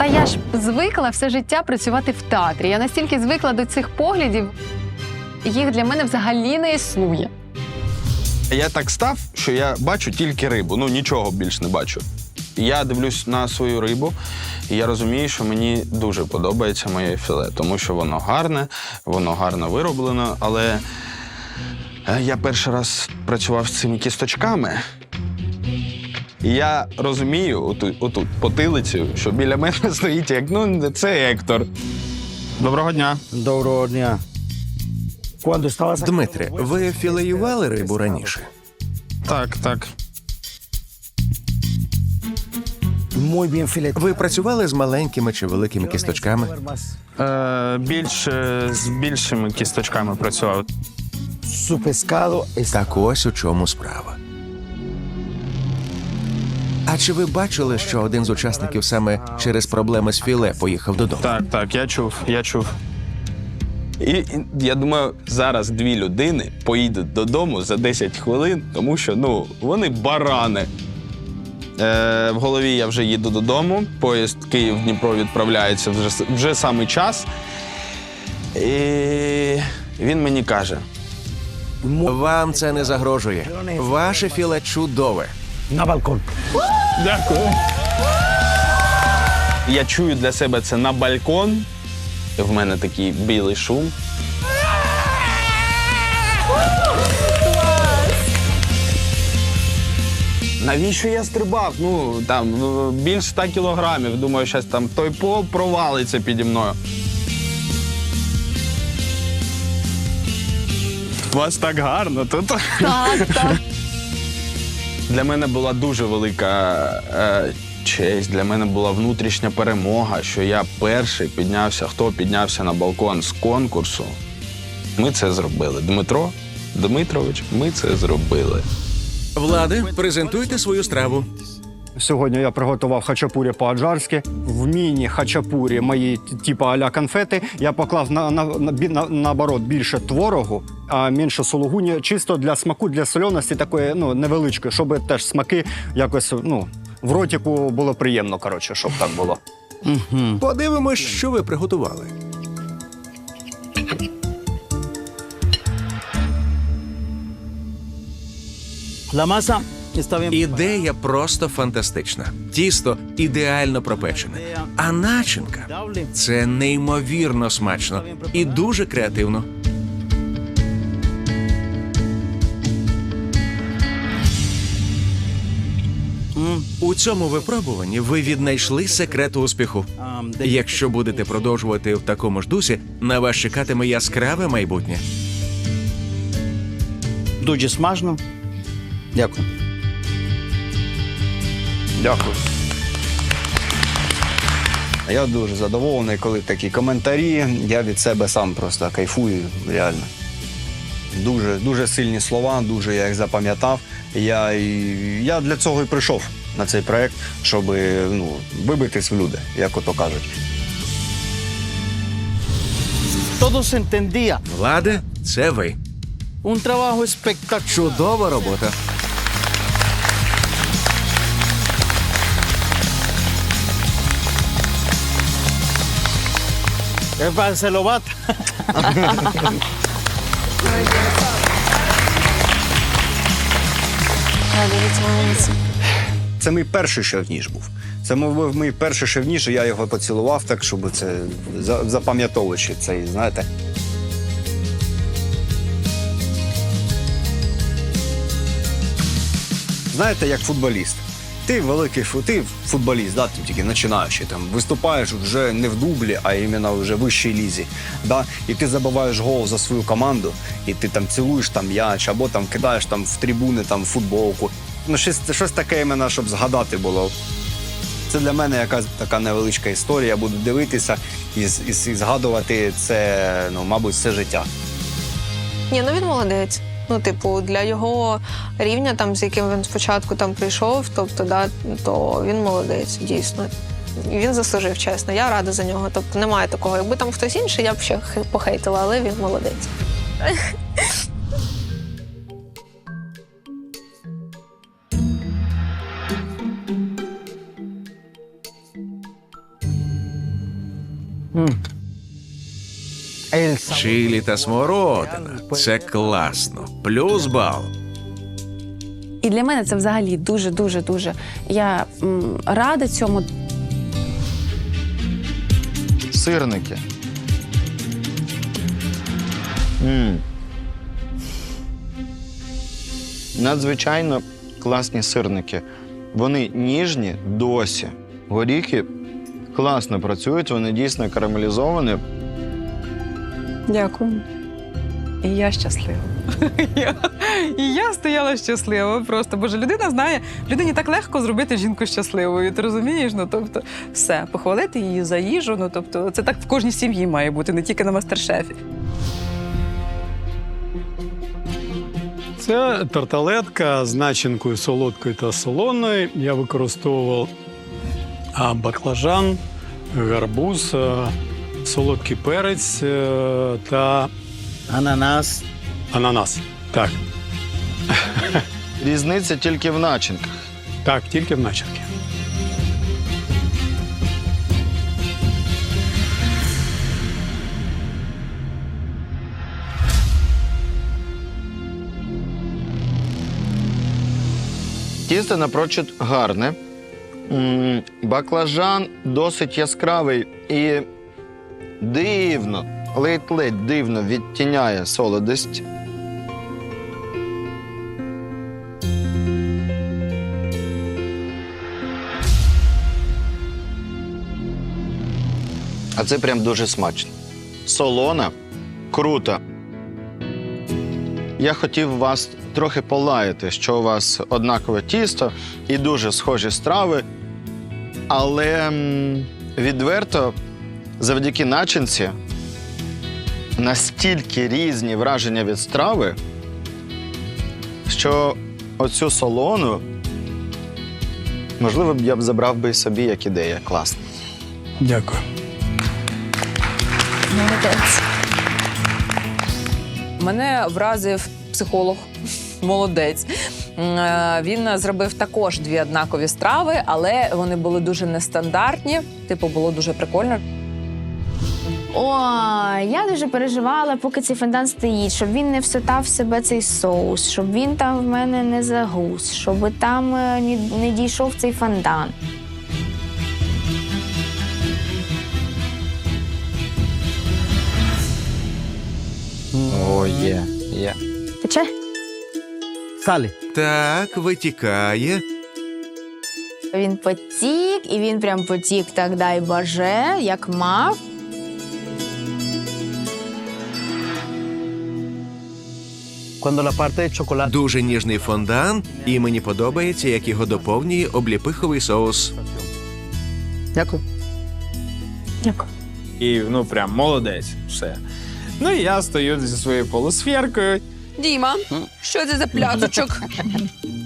Та я ж звикла все життя працювати в театрі. Я настільки звикла до цих поглядів, їх для мене взагалі не існує. Я так став, що я бачу тільки рибу, ну нічого більш не бачу. Я дивлюсь на свою рибу, і я розумію, що мені дуже подобається моє філе, тому що воно гарне, воно гарно вироблено, але е, я перший раз працював з цими кісточками. І я розумію отут, отут потилицю, що біля мене стоїть як ну, це Ектор. Доброго дня. Доброго дня. Дмитре, ви філеювали рибу раніше? Так, так. Ви працювали з маленькими чи великими кісточками? Е, більш е, з більшими кісточками працював. Так ось у чому справа. А чи ви бачили, що один з учасників саме через проблеми з філе поїхав додому? Так, так, я чув, я чув. І, і я думаю, зараз дві людини поїдуть додому за 10 хвилин, тому що ну, вони барани. Е, в голові я вже їду додому, поїзд Київ-Дніпро відправляється вже, с- вже саме час. І він мені каже: Вам це не загрожує. Ваше філе чудове. Na balcón. Дякую. Я чую для себе це на балкон. В мене такий білий шум. Навіщо я стрибав? Ну там ну, більше 100 кілограмів. Думаю, зараз там той пол провалиться піді мною. У вас так гарно тут. Так, так. Для мене була дуже велика е, честь. Для мене була внутрішня перемога, що я перший піднявся. Хто піднявся на балкон з конкурсу? Ми це зробили. Дмитро Дмитрович, ми це зробили. Влади, презентуйте свою страву. Сьогодні я приготував хачапурі по-аджарськи. В міні-хачапурі мої типу аля конфети. Я поклав на, на, на, на, наоборот більше творогу, а менше сулугуні, чисто для смаку, для сольоності такої ну, невеличкої, щоб теж смаки якось ну, в ротику було приємно, коротше, щоб так було. Подивимось, що ви приготували. La masa. Ідея просто фантастична. Тісто ідеально пропечене. А начинка це неймовірно смачно і дуже креативно. У цьому випробуванні ви віднайшли секрет успіху. Якщо будете продовжувати в такому ж дусі, на вас чекатиме яскраве майбутнє. Дуже смажно. Дякую. Дякую. Я дуже задоволений, коли такі коментарі. Я від себе сам просто кайфую, реально. Дуже, дуже сильні слова, дуже я їх запам'ятав. Я, я для цього і прийшов на цей проект, щоб ну, вибитись в люди, як ото кажуть. Todo se entendía. Владе, це ви. Un trabajo espectacular. Чудова робота. Es para se lo bata. Це мій перший шевніж був. Це мій, мій перший шевніж, і я його поцілував так, щоб це запам'ятовуючи цей, знаєте. Знаєте, як футболіст. Ти великий фу- ти футболіст, да, ти тільки починаючи там виступаєш вже не в дублі, а іменно вже в вищій лізі. Да? І ти забиваєш гол за свою команду, і ти там цілуєш там м'яч, або там кидаєш там в трибуни там футболку. Ну, щось, щось таке іменно, щоб згадати було. Це для мене якась така невеличка історія. Я буду дивитися і, і, і згадувати це, ну, мабуть, все життя. Ні, ну він молодець. Ну, типу, для його рівня, там, з яким він спочатку там прийшов, тобто, да, то він молодець, дійсно. І Він заслужив, чесно. Я рада за нього. Тобто немає такого. Якби там хтось інший, я б ще похейтила, але він молодець. Чилі та смородина. Це класно. Плюс бал. І для мене це взагалі дуже, дуже, дуже. Я м, рада цьому. Сирники. м Надзвичайно класні сирники. Вони ніжні досі. Горіхи класно працюють, вони дійсно карамелізовані. Дякую. І я щаслива. І я стояла щаслива. Просто боже, людина знає, людині так легко зробити жінку щасливою. Ти розумієш? Ну тобто, все, похвалити її за їжу. Ну тобто, це так в кожній сім'ї має бути, не тільки на мастер-шефі. Це тарталетка з начинкою солодкою та солоною. Я використовував баклажан, гарбуз, солодкий перець е, та Ананас. ананас. Так, Різниця тільки в начинках. так, тільки в начинці. Тісто напрочуд гарне. М, Баклажан досить яскравий і дивно, ледь-ледь дивно відтіняє солодость. А це прям дуже смачно. Солона, круто. Я хотів вас трохи полаяти, що у вас однакове тісто і дуже схожі страви. Але відверто, завдяки начинці, настільки різні враження від страви, що оцю солону, можливо, б я б забрав би собі як ідея. Класно. Дякую. Мене вразив психолог, молодець. Е, Він зробив також дві однакові страви, але вони були дуже нестандартні. Типу, було дуже прикольно. О, я дуже переживала, поки цей фондан стоїть, щоб він не всотав в себе цей соус, щоб він там в мене не загус, щоб там е, не дійшов цей фондан. О, є, є. Тече? Салі. Так, витікає. Він потік, і він прям потік так дай боже, як мав. Дуже ніжний фондан, і мені подобається, як його доповнює обліпиховий соус. Дякую. Дякую. І ну прям молодець. Все. Ну і я стою зі своєю полусферкою. Діма, що це за пляцочок?